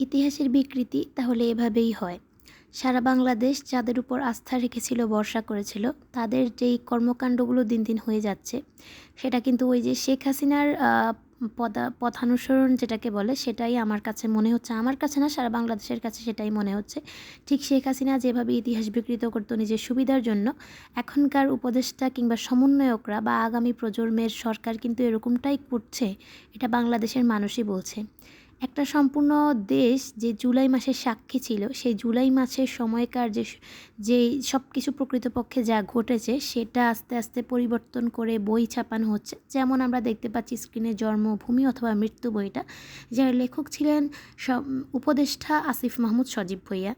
ইতিহাসের বিকৃতি তাহলে এভাবেই হয়। সারা বাংলাদেশ যাদের উপর আস্থা রেখেছিল বর্ষা করেছিল, তাদের যেই কর্মকাণ্ডগুলো দিন দিন হয়ে যাচ্ছে, সেটা কিন্তু ওই যে শেখ হাসিনার পদা, পথানুসরণ যেটাকে বলে, সেটাই আমার কাছে মনে হচ্ছে। আমার কাছে না, সারা বাংলাদেশের কাছে সেটাই মনে হচ্ছে। ঠিক শেখ হাসিনা যেভাবে ইতিহাস বিকৃত করতো নিজের সুবিধার জন্য, এখনকার উপদেষ্টা কিংবা সমন্বয়করা বা আগামী প্রজন্মের সরকার কিন্তু এরকমটাই করছে, এটা বাংলাদেশের মানুষই বলছে। একটা সম্পূর্ণ দেশ যে জুলাই মাসের সাক্ষী ছিল, সেই জুলাই মাসের সময়কার যে যে সব কিছু প্রকৃতপক্ষে যা ঘটেছে, সেটা আস্তে আস্তে পরিবর্তন করে বই ছাপানো হচ্ছে। যেমন আমরা দেখতে পাচ্ছি স্ক্রিনে জন্মভূমি অথবা মৃত্যু বইটা। যার লেখক ছিলেন উপদেষ্টা আসিফ মাহমুদ সজীব ভইয়া।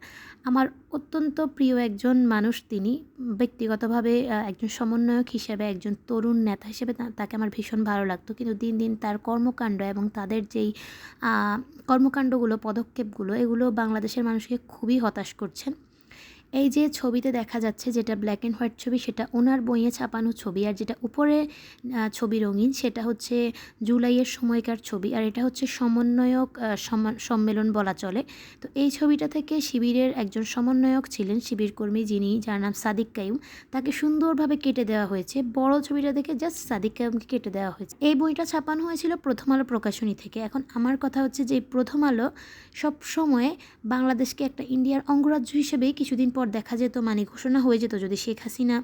আমার অত্যন্ত প্রিয় একজন মানুষ তিনি। ব্যক্তিগতভাবে একজন সমন্বয়ক হিসেবে, একজন তরুণ নেতা হিসেবে তাকে আমার ভীষণ ভালো লাগতো। কিন্তু দিন দিন তার কর্মকাণ্ড এবং তাদের যেই কর্মকাণ্ডগুলো, পদক্ষেপগুলো, এগুলো বাংলাদেশের মানুষকে খুবই হতাশ করছেন। এই যে ছবিতে দেখা যাচ্ছে যেটা ব্ল্যাক অ্যান্ড হোয়াইট ছবি, সেটা ওনার বইয়ে ছাপানো ছবি। আর যেটা উপরে ছবি রঙিন, সেটা হচ্ছে জুলাইয়ের সময়কার ছবি। আর এটা হচ্ছে সমন্বয়ক সম্মেলন বলা চলে। তো এই ছবিটা থেকে শিবিরের একজন সমন্বয়ক ছিলেন শিবির কর্মী যিনি, যার নাম সাদিক কাইম তাকে সুন্দরভাবে কেটে দেওয়া হয়েছে। বড় ছবিটা দেখে জাস্ট সাদিক কাইমকে কেটে দেওয়া হয়েছে। এই বইটা ছাপানো হয়েছিল প্রথম আলো প্রকাশনী থেকে। এখন আমার কথা হচ্ছে যে প্রথম আলো সব সময় বাংলাদেশকে একটা ইন্ডিয়ার অঙ্গরাজ্য হিসেবেই কিছুদিন পর দেখা যেত মানে ঘোষণা হয়ে যেত যদি শেখ হাসিনা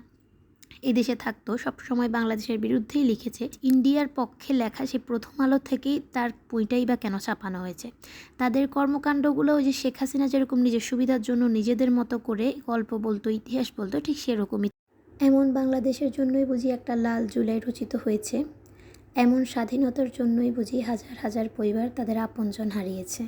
এদেশে থাকতো। সবসময় বাংলাদেশের বিরুদ্ধেই লিখেছে, ইন্ডিয়ার পক্ষে লেখা সে প্রথম আলো থেকেই তার বইটাই বা কেন ছাপানো হয়েছে? তাদের কর্মকাণ্ডগুলো ওই যে শেখ হাসিনা যেরকম নিজের সুবিধার জন্য নিজেদের মতো করে গল্প বলতো, ইতিহাস বলতো, ঠিক সেরকমই। এমন বাংলাদেশের জন্যই বুঝি একটা লাল জুলাই রচিত হয়েছে। এমন স্বাধীনতার জন্যই বুঝি হাজার হাজার পরিবার তাদের আপনজন হারিয়েছে।